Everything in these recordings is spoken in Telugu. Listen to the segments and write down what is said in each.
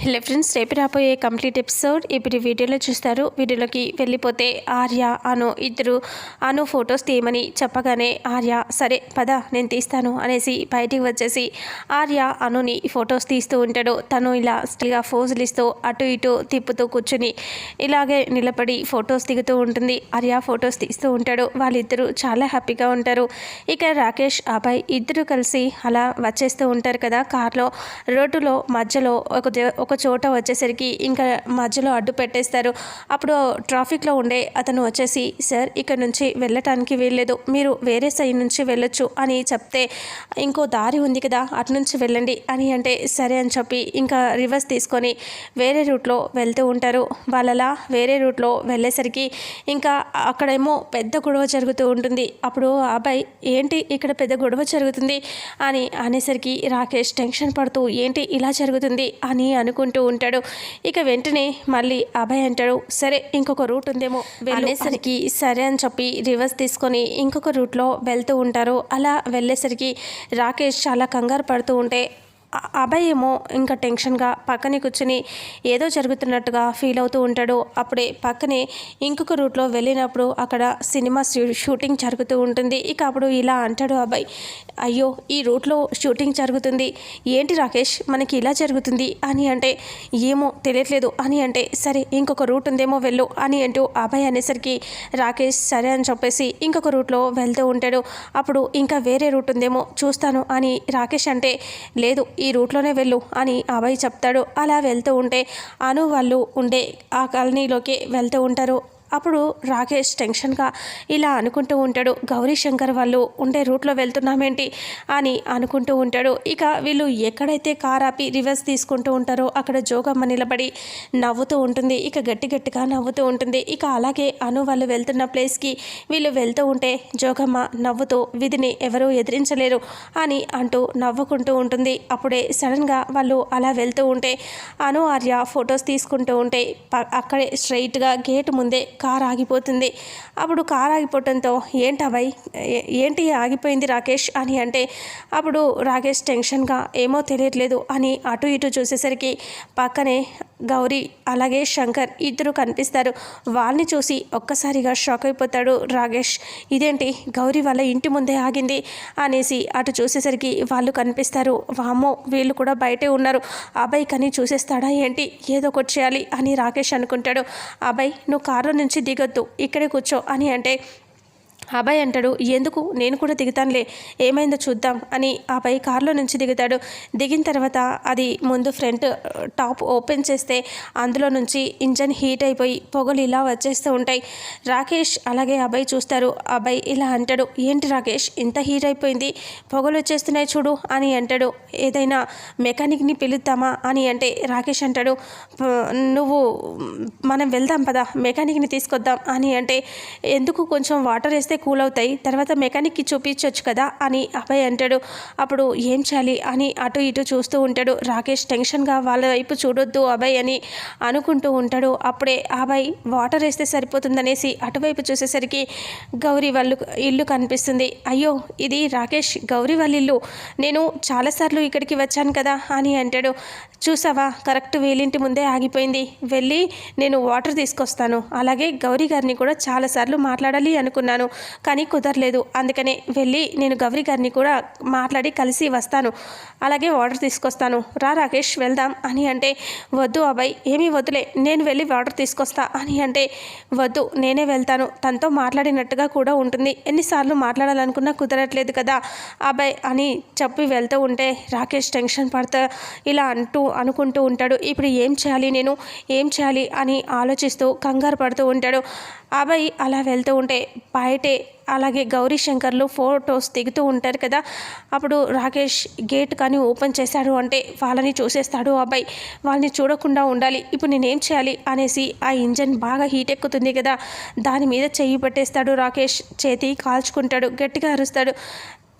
హలో ఫ్రెండ్స్ రేపు రాబోయే కంప్లీట్ ఎపిసోడ్ ఇప్పుడు వీడియోలో చూస్తారు. వీడియోలోకి వెళ్ళిపోతే ఆర్య అను ఇద్దరు అను ఫొటోస్ తీయమని చెప్పగానే ఆర్య సరే పద నేను తీస్తాను అనేసి బయటికి వచ్చేసి ఆర్య అనుని ఫొటోస్ తీస్తూ ఉంటాడు. తను ఇలా స్టిల్గా ఫోజులు ఇస్తూ అటు ఇటు తిప్పుతూ కూర్చుని ఇలాగే నిలబడి ఫొటోస్ దిగుతూ ఉంటుంది. ఆర్య ఫొటోస్ తీస్తూ ఉంటాడు. వాళ్ళిద్దరూ చాలా హ్యాపీగా ఉంటారు. ఇక రాకేష్ అబ్బాయి ఇద్దరు కలిసి అలా వచ్చేస్తూ ఉంటారు కదా కార్లో. రోడ్డులో మధ్యలో ఒక దే- ఒక చోట వచ్చేసరికి ఇంకా మధ్యలో అడ్డు పెట్టేస్తారు. అప్పుడు ట్రాఫిక్లో ఉండే అతను వచ్చేసి సార్ ఇక్కడ నుంచి వెళ్ళటానికి వీల్లేదు. మీరు వేరే సైడ్ నుంచి వెళ్ళొచ్చు అని చెప్తే ఇంకో దారి ఉంది కదా అటు నుంచి వెళ్ళండి అని అంటే సరే అని చెప్పి ఇంకా రివర్స్ తీసుకొని వేరే రూట్లో వెళ్తూ ఉంటారు. వాళ్ళలా వేరే రూట్లో వెళ్ళేసరికి ఇంకా అక్కడేమో పెద్ద గొడవ జరుగుతూ ఉంటుంది. అప్పుడు అబ్బాయి ఏంటి ఇక్కడ పెద్ద గొడవ జరుగుతుంది? అని అనేసరికి రాకేష్ టెన్షన్ పడుతూ ఏంటి ఇలా జరుగుతుంది? అని అనుకుంటూ ఉంటాడు. ఇక వెంటనే మళ్ళీ అభయ్ అంటాడు సరే ఇంకొక రూట్ ఉందేమో వెళ్ళేసరికి సరే అని చెప్పి రివర్స్ తీసుకొని ఇంకొక రూట్లో వెళ్తూ ఉంటారు. అలా వెళ్ళేసరికి రాకేష్ చాలా కంగారు పడుతూ ఉంటే అభయ్ ఏమో ఇంకా టెన్షన్గా పక్కనే కూర్చుని ఏదో జరుగుతున్నట్టుగా ఫీల్ అవుతూ ఉంటాడు. అప్పుడే పక్కనే ఇంకొక రూట్లో వెళ్ళినప్పుడు అక్కడ సినిమా షూటింగ్ జరుగుతూ ఉంటుంది. ఇక అప్పుడు ఇలా అంటాడు అబ్బాయి అయ్యో ఈ రూట్లో షూటింగ్ జరుగుతుంది. ఏంటి రాకేష్ మనకి ఇలా జరుగుతుంది అని అంటే ఏమో తెలియట్లేదు అని అంటే సరే ఇంకొక రూట్ ఉందేమో వెళ్ళు అని అంటూ అబ్బాయి అనేసరికి రాకేష్ సరే అని చెప్పేసి ఇంకొక రూట్లో వెళ్తూ ఉంటాడు. అప్పుడు ఇంకా వేరే రూట్ ఉందేమో చూస్తాను అని రాకేష్ అంటే లేదు ఈ రూట్లోనే వెళ్ళు అని అభయ్ చెప్తాడు. అలా వెళ్తూ ఉంటే అను వాళ్ళు ఉండే ఆ కాలనీలోకి వెళ్తూ ఉంటారు. అప్పుడు రాకేష్ టెన్షన్గా ఇలా అనుకుంటూ ఉంటాడు. గౌరీ శంకర్ వాళ్ళు ఉండే రూట్లో వెళ్తున్నామేంటి? అని అనుకుంటూ ఉంటాడు. ఇక వీళ్ళు ఎక్కడైతే కార్ ఆపి రివర్స్ తీసుకుంటూ ఉంటారో అక్కడ జోగమ్మ నిలబడి నవ్వుతూ ఉంటుంది. ఇక గట్టి గట్టిగా నవ్వుతూ ఉంటుంది. ఇక అలాగే అను వాళ్ళు వెళ్తున్న ప్లేస్కి వీళ్ళు వెళ్తూ ఉంటే జోగమ్మ నవ్వుతూ విధిని ఎవరూ ఎదిరించలేరు అని అంటూ నవ్వుకుంటూ ఉంటుంది. అప్పుడే సడన్గా వాళ్ళు అలా వెళ్తూ ఉంటే అను ఆర్య ఫొటోస్ తీసుకుంటూ ఉంటే ప- అక్కడే స్ట్రైట్గా గేట్ ముందే కార్ ఆగిపోతుంది. అప్పుడు కార్ ఆగిపోవడంతో ఏంటి అబ్బాయి ఏంటి ఆగిపోయింది రాకేష్ అని అంటే అప్పుడు రాకేష్ టెన్షన్గా ఏమో తెలియట్లేదు అని అటు ఇటు చూసేసరికి పక్కనే గౌరీ అలాగే శంకర్ ఇద్దరు కనిపిస్తారు. వాళ్ళని చూసి ఒక్కసారిగా షాక్ అయిపోతాడు రాకేష్. ఇదేంటి? గౌరీ వాళ్ళ ఇంటి ముందే ఆగింది అనేసి అటు చూసేసరికి వాళ్ళు కనిపిస్తారు. వామ్మో వీళ్ళు కూడా బయటే ఉన్నారు. అబ్బాయి కని చూసేస్తాడా ఏంటి? ఏదో ఒకటి చేయాలి అని రాకేష్ అనుకుంటాడు. అబ్బాయి నువ్వు కారు నుంచి దిగొద్దు. ఇక్కడే కూర్చో అని అంటే అబ్బాయి అంటాడు ఎందుకు? నేను కూడా దిగుతానులే. ఏమైందో చూద్దాం అని అబ్బాయి కారులో నుంచి దిగుతాడు. దిగిన తర్వాత అది ముందు ఫ్రంట్ టాప్ ఓపెన్ చేస్తే అందులో నుంచి ఇంజన్ హీట్ అయిపోయి పొగలు ఇలా వచ్చేస్తూ ఉంటాయి. రాకేష్ అలాగే అబ్బాయి చూస్తారు. అబ్బాయి ఇలా అంటాడు ఏంటి రాకేష్? ఇంత హీట్ అయిపోయింది. పొగలు వచ్చేస్తున్నాయి చూడు అని అంటాడు. ఏదైనా మెకానిక్ని పిలుద్దామా? అని అంటే రాకేష్ అంటాడు నువ్వు మనం వెళ్దాం పదా. మెకానిక్ని తీసుకొద్దాం అని అంటే ఎందుకు? కొంచెం వాటర్ వేస్తే కూల్ అవుతాయి తర్వాత మెకానిక్కి చూపించవచ్చు కదా అని అభయ్ అంటాడు. అప్పుడు ఏం చేయాలి అని అటు ఇటు చూస్తూ ఉంటాడు. రాకేష్ టెన్షన్గా వాళ్ళ వైపు చూడొద్దు అభయ్ అని అనుకుంటూ ఉంటాడు. అప్పుడే అభయ్ వాటర్ వేస్తే సరిపోతుందనేసి అటువైపు చూసేసరికి గౌరీ వాళ్ళు ఇల్లు కనిపిస్తుంది. అయ్యో ఇది రాకేష్ గౌరీ వాళ్ళ ఇల్లు. నేను చాలాసార్లు ఇక్కడికి వచ్చాను కదా అని అంటాడు. చూసావా కరెక్ట్ వీలింటి ముందే ఆగిపోయింది. వెళ్ళి నేను వాటర్ తీసుకొస్తాను. అలాగే గౌరీ గారిని కూడా చాలాసార్లు మాట్లాడాలి అనుకున్నాను. కానీ కుదరలేదు. అందుకనే వెళ్ళి నేను గౌరీ గారిని కూడా మాట్లాడి కలిసి వస్తాను. అలాగే వాటర్ తీసుకొస్తాను. రా రాకేష్ వెళ్దాం. అని అంటే వద్దు అబ్బాయి ఏమీ వద్దులే. నేను వెళ్ళి వాటర్ తీసుకొస్తా అని అంటే వద్దు నేనే వెళ్తాను. తనతో మాట్లాడినట్టుగా కూడా ఉంటుంది. ఎన్నిసార్లు మాట్లాడాలనుకున్నా కుదరట్లేదు కదా అబ్బాయి అని చెప్పి వెళ్తూ ఉంటే రాకేష్ టెన్షన్ పడతా ఇలా అంటూ అనుకుంటూ ఉంటాడు. ఇప్పుడు ఏం చేయాలి నేను? ఏం చేయాలి అని ఆలోచిస్తూ కంగారు పడుతూ ఉంటాడు. అబ్బాయి అలా వెళ్తూ ఉంటే బయటే అలాగే గౌరీ శంకర్లు ఫోటోస్ దిగుతూ ఉంటారు కదా. అప్పుడు రాకేష్ గేట్ కానీ ఓపెన్ చేశాడు అంటే వాళ్ళని చూసేస్తాడు అబ్బాయి వాళ్ళని చూడకుండా ఉండాలి. ఇప్పుడు నేనేం చేయాలి? అనేసి ఆ ఇంజన్ బాగా హీట్ ఎక్కుతుంది కదా. దాని మీద చెయ్యి పెట్టేస్తాడు రాకేష్. చేతి కాల్చుకుంటాడు గట్టిగా అరుస్తాడు.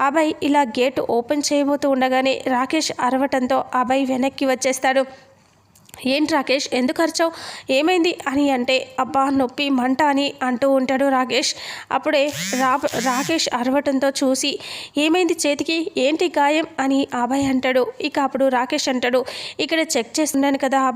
అబ్బాయి ఇలా గేట్ ఓపెన్ చేయబోతూ ఉండగానే రాకేష్ అరవటంతో అబ్బాయి వెనక్కి వచ్చేస్తాడు. ఏంటి రాకేష్? ఎందుకు అరిచావు? ఏమైంది? అని అంటే అబ్బా నొప్పి మంట అని అంటూ ఉంటాడు రాకేష్. అప్పుడే రా రాకేష్ అరవటంతో చూసి ఏమైంది చేతికి? ఏంటి గాయం? అని అభయ్ అంటాడు. ఇక అప్పుడు రాకేష్ అంటాడు ఇక్కడ చెక్ చేస్తున్నాను కదా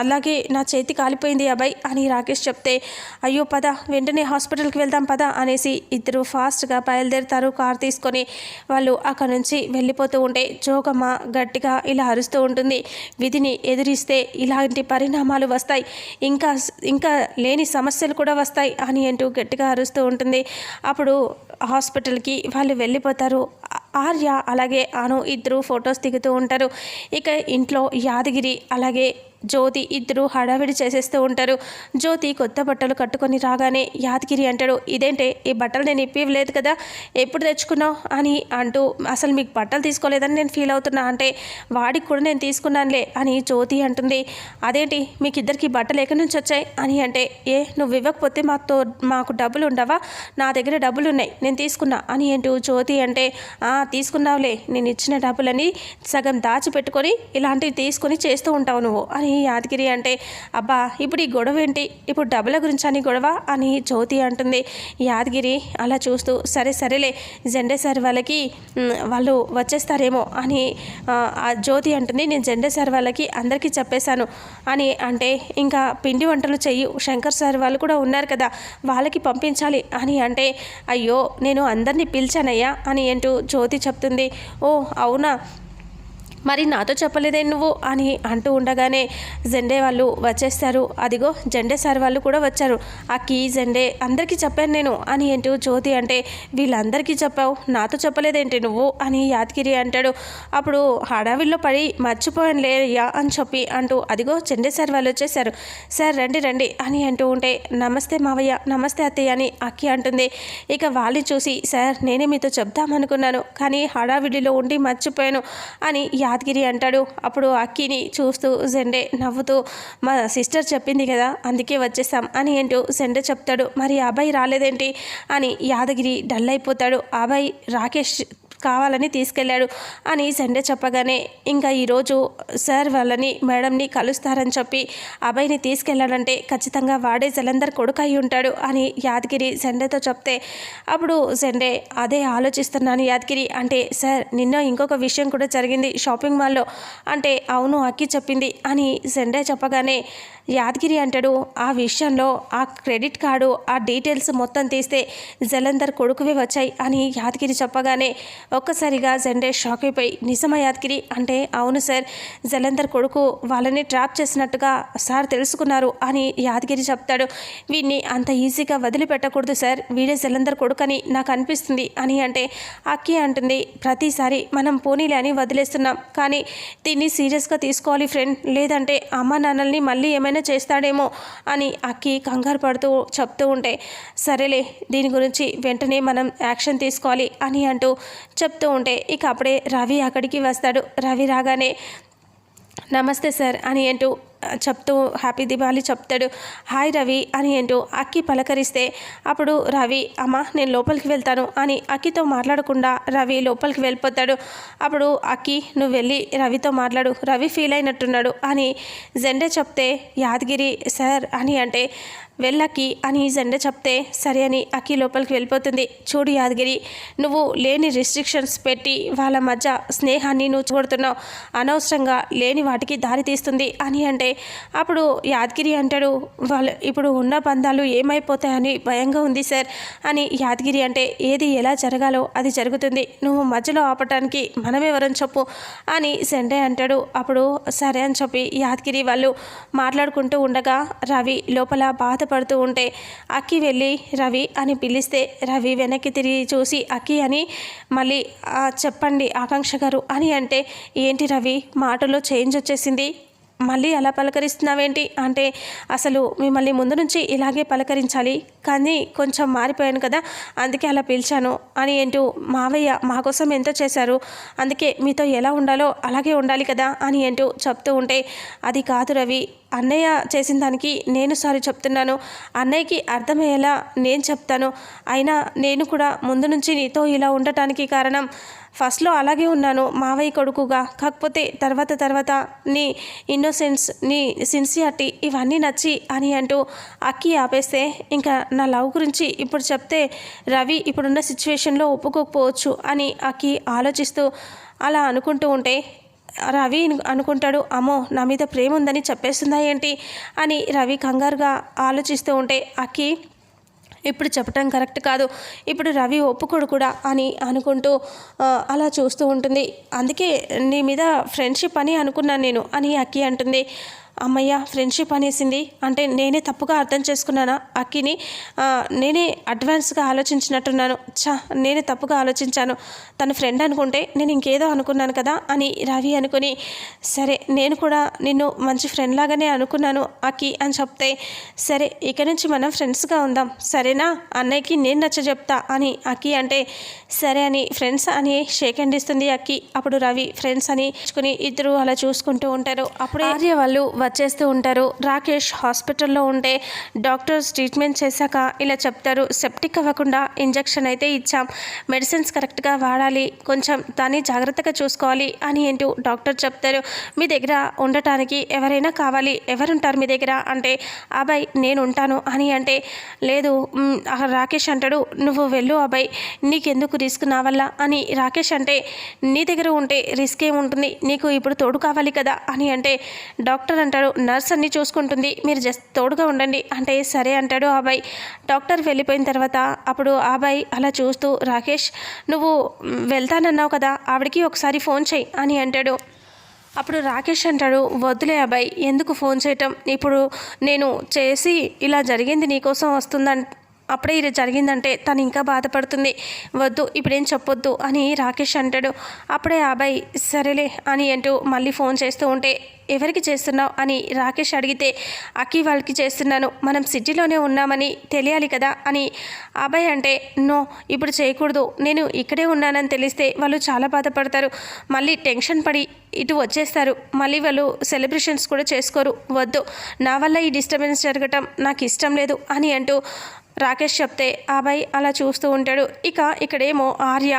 అలాగే నా చేతి కాలిపోయింది అబ్బాయి అని రాకేష్ చెప్తే అయ్యో పద వెంటనే హాస్పిటల్కి వెళ్దాం పద అనేసి ఇద్దరు ఫాస్ట్గా బయలుదేరుతారు కార్ తీసుకొని. వాళ్ళు అక్కడ నుంచి వెళ్ళిపోతూ ఉంటే జోగమ్మ గట్టిగా ఇలా అరుస్తూ ఉంటుంది. విధిని ఎదిరిస్తే ఇలాంటి పరిణామాలు వస్తాయి. ఇంకా ఇంకా లేని సమస్యలు కూడా వస్తాయి అని అంటూ గట్టిగా అరుస్తూ ఉంటుంది. అప్పుడు హాస్పిటల్కి వాళ్ళు వెళ్ళిపోతారు. ఆర్య అలాగే అను ఇద్దరు ఫొటోస్ దిగుతూ ఉంటారు. ఇక ఇంట్లో యాదగిరి అలాగే జ్యోతి ఇద్దరు హడావిడి చేసేస్తూ ఉంటారు. జ్యోతి కొత్త బట్టలు కట్టుకొని రాగానే యాదగిరి అంటాడు ఇదేంటే ఈ బట్టలు నేను ఇప్పివ్వలేదు కదా ఎప్పుడు తెచ్చుకున్నావు? అని అంటూ అసలు మీకు బట్టలు తీసుకోలేదని నేను ఫీల్ అవుతున్నా అంటే వాడికి కూడా నేను తీసుకున్నానులే అని జ్యోతి అంటుంది. అదేంటి మీకు ఇద్దరికి బట్టలు ఎక్కడి నుంచి వచ్చాయి? అని అంటే ఏ నువ్వు ఇవ్వకపోతే మాతో మాకు డబ్బులు ఉండవా? నా దగ్గర డబ్బులు ఉన్నాయి నేను తీసుకున్నా అని అంటూ జ్యోతి అంటే తీసుకున్నావులే నేను ఇచ్చిన డబ్బులని సగం దాచిపెట్టుకొని ఇలాంటివి తీసుకొని చేస్తూ ఉంటావు నువ్వు అని యాదగిరి అంటే అబ్బా ఇప్పుడు ఈ గొడవ ఏంటి? ఇప్పుడు డబ్బుల గురించి అని గొడవ? అని జ్యోతి అంటుంది. యాదగిరి అలా చూస్తూ సరే సరేలే జెండే సార్ వాళ్ళకి వాళ్ళు వచ్చేస్తారేమో అని జ్యోతి అంటుంది. నేను జెండే సార్ వాళ్ళకి అందరికీ చెప్పేశాను అని అంటే ఇంకా పిండి వంటలు చెయ్యి శంకర్ సార్ వాళ్ళు కూడా ఉన్నారు కదా వాళ్ళకి పంపించాలి అని అంటే అయ్యో నేను అందరినీ పిలిచానయ్యా అని ఏంటూ జ్యోతి చెప్తుంది ఓ అవునా? మరి నాతో చెప్పలేదే నువ్వు అని అంటూ ఉండగానే జెండే వాళ్ళు వచ్చేస్తారు. అదిగో జెండే సార్ వాళ్ళు కూడా వచ్చారు. అక్కి జెండే అందరికీ చెప్పాను నేను అని ఏంటో జ్యోతి అంటే వీళ్ళందరికీ చెప్పావు? నాతో చెప్పలేదేంటి నువ్వు? అని యాదగిరి అంటాడు. అప్పుడు హడావిల్లో పడి మర్చిపోయాను లేయ్యా అని చెప్పి అంటూ అదిగో జెండే సార్ వాళ్ళు వచ్చేసారు సార్ రండి రండి అని అంటూ ఉంటే నమస్తే మావయ్య నమస్తే అత్తయ్య అని అక్కి అంటుంది. ఇక వాళ్ళు చూసి సార్ నేనే మీతో చెప్దామనుకున్నాను కానీ హడావిడిలో ఉండి మర్చిపోయాను అని యాదగిరి అంటాడు. అప్పుడు అక్కిని చూస్తూ జెండే నవ్వుతూ మా సిస్టర్ చెప్పింది కదా అందుకే వచ్చేసాం అని ఏంటో జెండే చెప్తాడు. మరి అబ్బాయి రాలేదేంటి? అని యాదగిరి డల్ అయిపోతాడు. అబ్బాయి రాకేష్ కావాలని తీసుకెళ్ళాడు అని సండే చెప్పగానే ఇంకా ఈరోజు సార్ వాళ్ళని మేడంని కలుస్తారని చెప్పి అబ్బాయిని తీసుకెళ్ళాడంటే ఖచ్చితంగా వాడే జలంధర్ కొడుకు అయి ఉంటాడు అని యాదగిరి సండేతో చెప్తే అప్పుడు సండే అదే ఆలోచిస్తున్నాను యాదగిరి అంటే సార్ నిన్న ఇంకొక విషయం కూడా జరిగింది షాపింగ్ మాల్లో అంటే అవును అక్కి చెప్పింది అని సండే చెప్పగానే యాదగిరి అంటాడు ఆ విషయంలో ఆ క్రెడిట్ కార్డు ఆ డీటెయిల్స్ మొత్తం తీస్తే జలంధర్ కొడుకువే వచ్చాయి అని యాదగిరి చెప్పగానే ఒక్కసారిగా జెండే షాక్ అయిపోయి నిజమా యాదగిరి? అంటే అవును సార్ జలంధర్ కొడుకు వాళ్ళని ట్రాప్ చేసినట్టుగా సార్ తెలుసుకున్నారు అని యాదగిరి చెప్తాడు. వీడిని అంత ఈజీగా వదిలిపెట్టకూడదు సార్ వీడే జలంధర్ కొడుకు అని నాకు అనిపిస్తుంది అని అంటే అక్కి అంటుంది ప్రతిసారి మనం పోనీలే అని వదిలేస్తున్నాం కానీ దీన్ని సీరియస్గా తీసుకోవాలి ఫ్రెండ్ లేదంటే అమ్మ నాన్నల్ని మళ్ళీ ఏమైనా చేస్తాడేమో అని అక్కి కంగారు పడుతూ చెప్తూ ఉంటే సరేలే దీని గురించి వెంటనే మనం యాక్షన్ తీసుకోవాలి అని అంటూ చెప్తూ ఉంటే ఇక అప్పుడే రవి అక్కడికి వస్తాడు. రవి రాగానే నమస్తే సార్ అని అంటూ చెప్తూ హ్యాపీ దివాళీ చెప్తాడు. హాయ్ రవి అని అంటూ అక్కి పలకరిస్తే అప్పుడు రవి అమ్మ నేను లోపలికి వెళ్తాను అని అక్కితో మాట్లాడకుండా రవి లోపలికి వెళ్ళిపోతాడు. అప్పుడు అక్కి నువ్వు వెళ్ళి రవితో మాట్లాడు రవి ఫీల్ అయినట్టున్నాడు అని జెండా చెప్తే యాదగిరి సార్ అని అంటే వెళ్ళకి అని జెండ చెప్తే సరే అని అక్కి లోపలికి వెళ్ళిపోతుంది. చూడు యాదగిరి నువ్వు లేని రిస్ట్రిక్షన్స్ పెట్టి వాళ్ళ మధ్య స్నేహాన్ని నువ్వు చూడుతున్నావు అనవసరంగా లేని వాటికి దారి తీస్తుంది అని అంటే అప్పుడు యాదగిరి అంటాడు వాళ్ళు ఇప్పుడు ఉన్న బంధాలు ఏమైపోతాయని భయంగా ఉంది సార్ అని యాదగిరి అంటే ఏది ఎలా జరగాలో అది జరుగుతుంది. నువ్వు మధ్యలో ఆపటానికి మనమెవరని చెప్పు అని సెండే అంటాడు. అప్పుడు సరే అని చెప్పి యాదగిరి వాళ్ళు మాట్లాడుకుంటూ ఉండగా రవి లోపల బాధపడుతూ ఉంటే అక్కి వెళ్ళి రవి అని పిలిస్తే రవి వెనక్కి తిరిగి చూసి అక్కి అని మళ్ళీ చెప్పండి ఆకాంక్ష గారు అని అంటే ఏంటి రవి మాటలో చేంజ్ వచ్చేసింది? మళ్ళీ అలా పలకరిస్తున్నావేంటి? అంటే అసలు మిమ్మల్ని ముందు నుంచి ఇలాగే పలకరించాలి. కానీ కొంచెం మారిపోయాను కదా అందుకే అలా పిలిచాను అని ఏంటూ మావయ్య మా కోసం ఎంత చేశారు? అందుకే మీతో ఎలా ఉండాలో అలాగే ఉండాలి కదా అని ఏంటూ చెప్తూ ఉంటే అది కాదు రవి అన్నయ్య చేసిన దానికి నేను సారీ చెప్తున్నాను. అన్నయ్యకి అర్థమయ్యేలా నేను చెప్తాను. అయినా నేను కూడా ముందు నుంచి నీతో ఇలా ఉండటానికి కారణం ఫస్ట్లో అలాగే ఉన్నాను మావయ్య కొడుకుగా. కాకపోతే తర్వాత తర్వాత నీ ఇన్నోసెన్స్ నీ సిన్సియారిటీ ఇవన్నీ నచ్చి అని అంటూ అక్కి ఆపేస్తే ఇంకా నా లవ్ గురించి ఇప్పుడు చెప్తే రవి ఇప్పుడున్న సిచ్యువేషన్లో ఒప్పుకోకపోవచ్చు అని అక్కి ఆలోచిస్తూ అలా అనుకుంటూ ఉంటే రవి అనుకుంటాడు అమ్మో నా మీద ప్రేమ ఉందని చెప్పేస్తుందా ఏంటి? అని రవి కంగారుగా ఆలోచిస్తూ ఉంటే అక్కి ఇప్పుడు చెప్పటం కరెక్ట్ కాదు. ఇప్పుడు రవి ఒప్పుకోడు కూడా అని అనుకుంటూ అలా చూస్తూ ఉంటుంది. అందుకే నీ మీద ఫ్రెండ్షిప్ అని అనుకున్నాను నేను అని అక్కి అంటుంది. అమ్మయ్య ఫ్రెండ్షిప్ అనేసింది. అంటే నేనే తప్పుగా అర్థం చేసుకున్నానా? అక్కిని నేనే అడ్వాన్స్గా ఆలోచించినట్టున్నాను. చా నేనే తప్పుగా ఆలోచించాను. తన ఫ్రెండ్ అనుకుంటే నేను ఇంకేదో అనుకున్నాను కదా అని రవి అనుకుని సరే నేను కూడా నిన్ను మంచి ఫ్రెండ్ లాగానే అనుకున్నాను అక్కి అని చెప్తే సరే ఇక నుంచి మనం ఫ్రెండ్స్గా ఉందాం. సరేనా? అన్నయ్యకి నేను నచ్చ చెప్తా అని అక్కి అంటే సరే అని ఫ్రెండ్స్ అని షేక్ అండ్ ఇస్తుంది అక్కి. అప్పుడు రవి ఫ్రెండ్స్ అని ఇద్దరు అలా చూసుకుంటూ ఉంటారు. అప్పుడే ఆర్య వాళ్ళు వచ్చేస్తూ ఉంటారు. రాకేష్ హాస్పిటల్లో ఉంటే డాక్టర్స్ ట్రీట్మెంట్ చేశాక ఇలా చెప్తారు సెప్టిక్ అవ్వకుండా ఇంజెక్షన్ అయితే ఇచ్చాం. మెడిసిన్స్ కరెక్ట్గా వాడాలి. కొంచెం దాన్ని జాగ్రత్తగా చూసుకోవాలి అని అంటూ డాక్టర్ చెప్తారు. మీ దగ్గర ఉండటానికి ఎవరైనా కావాలి. ఎవరుంటారు మీ దగ్గర? అంటే అబ్బాయి నేను ఉంటాను అని అంటే లేదు రాకేష్ అంటాడు నువ్వు వెళ్ళు అబ్బాయి నీకెందుకు రిస్క్ నా వల్ల? అని రాకేష్ అంటే నీ దగ్గర ఉంటే రిస్క్ ఏముంటుంది? నీకు ఇప్పుడు తోడు కావాలి కదా? అని అంటే డాక్టర్ అంటాడు. నర్స్ అన్ని చూసుకుంటుంది. మీరు జస్ట్ తోడుగా ఉండండి. అంటే సరే అంటాడు ఆ అబ్బాయి. డాక్టర్ వెళ్ళిపోయిన తర్వాత అప్పుడు ఆ అబ్బాయి అలా చూస్తూ రాకేష్ నువ్వు వెళ్తానన్నావు కదా ఆవిడకి ఒకసారి ఫోన్ చేయి అని అంటాడు. అప్పుడు రాకేష్ అంటాడు వద్దులే అబ్బాయి ఎందుకు ఫోన్ చేయటం? ఇప్పుడు నేను చేసి ఇలా జరిగింది నీకోసం వస్తుందంట అప్పుడే ఇది జరిగిందంటే తను ఇంకా బాధపడుతుంది. వద్దు ఇప్పుడేం చెప్పొద్దు అని రాకేష్ అంటాడు. అప్పుడే ఆ అబ్బాయి సరేలే అని అంటూ మళ్ళీ ఫోన్ చేస్తూ ఉంటే ఎవరికి చేస్తున్నావు అని రాకేష్ అడిగితే అక్కి వాళ్ళకి చేస్తున్నాను. మనం సిటీలోనే ఉన్నామని తెలియాలి కదా అని అబ్బాయి అంటే నో ఇప్పుడు చేయకూడదు. నేను ఇక్కడే ఉన్నానని తెలిస్తే వాళ్ళు చాలా బాధపడతారు. మళ్ళీ టెన్షన్ పడి ఇటు వచ్చేస్తారు. మళ్ళీ వాళ్ళు సెలబ్రేషన్స్ కూడా చేసుకోరు. వద్దు నా వల్ల ఈ డిస్టర్బెన్స్ జరగటం నాకు ఇష్టం లేదు అని అంటూ రాకేష్ చెప్తే ఆ అబ్బాయి అలా చూస్తూ ఉంటాడు. ఇక ఇక్కడేమో ఆర్య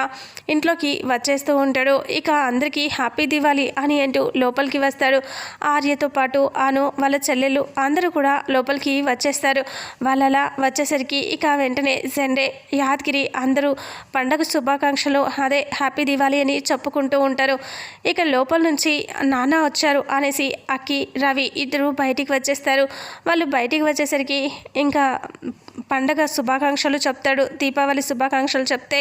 ఇంట్లోకి వచ్చేస్తూ ఉంటాడు. ఇక అందరికీ హ్యాపీ దివాలి అని అంటూ లోపలికి వస్తాడు. ఆర్యతో పాటు అను వాళ్ళ చెల్లెలు అందరూ కూడా లోపలికి వచ్చేస్తారు. వాళ్ళలా వచ్చేసరికి ఇక వెంటనే సండే యాదగిరి అందరూ పండగ శుభాకాంక్షలు అదే హ్యాపీ దివాలి అని చెప్పుకుంటూ ఉంటారు. ఇక లోపల నుంచి నాన్న వచ్చారు అనేసి అక్కి రవి ఇద్దరు బయటికి వచ్చేస్తారు. వాళ్ళు బయటికి వచ్చేసరికి ఇంకా పండగ శుభాకాంక్షలు చెప్తాడు. దీపావళి శుభాకాంక్షలు చెప్తే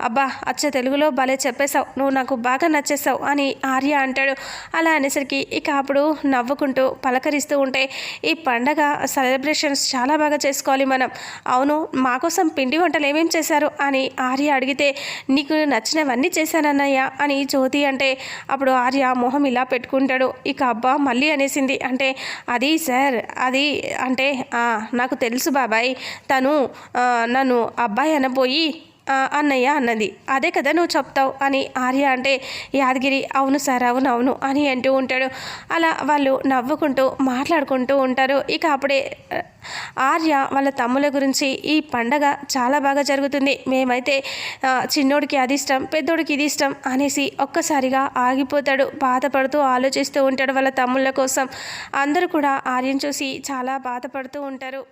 అబ్బా అచ్చ తెలుగులో భలే చెప్పేశావు. నువ్వు నాకు బాగా నచ్చేసావు అని ఆర్య అంటాడు. అలా అనేసరికి ఇక అప్పుడు నవ్వుకుంటూ పలకరిస్తూ ఉంటే ఈ పండగ సెలబ్రేషన్స్ చాలా బాగా చేసుకోవాలి మనం. అవును మా కోసం పిండి వంటలు ఏమేం చేశారు? అని ఆర్య అడిగితే నీకు నచ్చినవన్నీ చేశానన్నయ్య అని జ్యోతి అంటే అప్పుడు ఆర్య మొహం ఇలా పెట్టుకుంటాడు. ఇక అబ్బా మళ్ళీ అనేసింది అంటే అది సార్ అది అంటే నాకు తెలుసు బాబాయ్. తను నన్ను అబ్బాయి అనబోయి అన్నయ్య అన్నది. అదే కదా నువ్వు చెప్తావు అని ఆర్య అంటే యాదగిరి అవును సార్ అవును అవును అని అంటూ ఉంటాడు. అలా వాళ్ళు నవ్వుకుంటూ మాట్లాడుకుంటూ ఉంటారు. ఇక అప్పుడే ఆర్య వాళ్ళ తమ్ముల గురించి ఈ పండగ చాలా బాగా జరుగుతుంది. మేమైతే చిన్నోడికి అది ఇష్టం పెద్దోడికి ఇది ఇష్టం అనేసి ఒక్కసారిగా ఆగిపోతాడు. బాధపడుతూ ఆలోచిస్తూ ఉంటాడు వాళ్ళ తమ్ముళ్ళ కోసం. అందరూ కూడా ఆర్యను చూసి చాలా బాధపడుతూ ఉంటారు.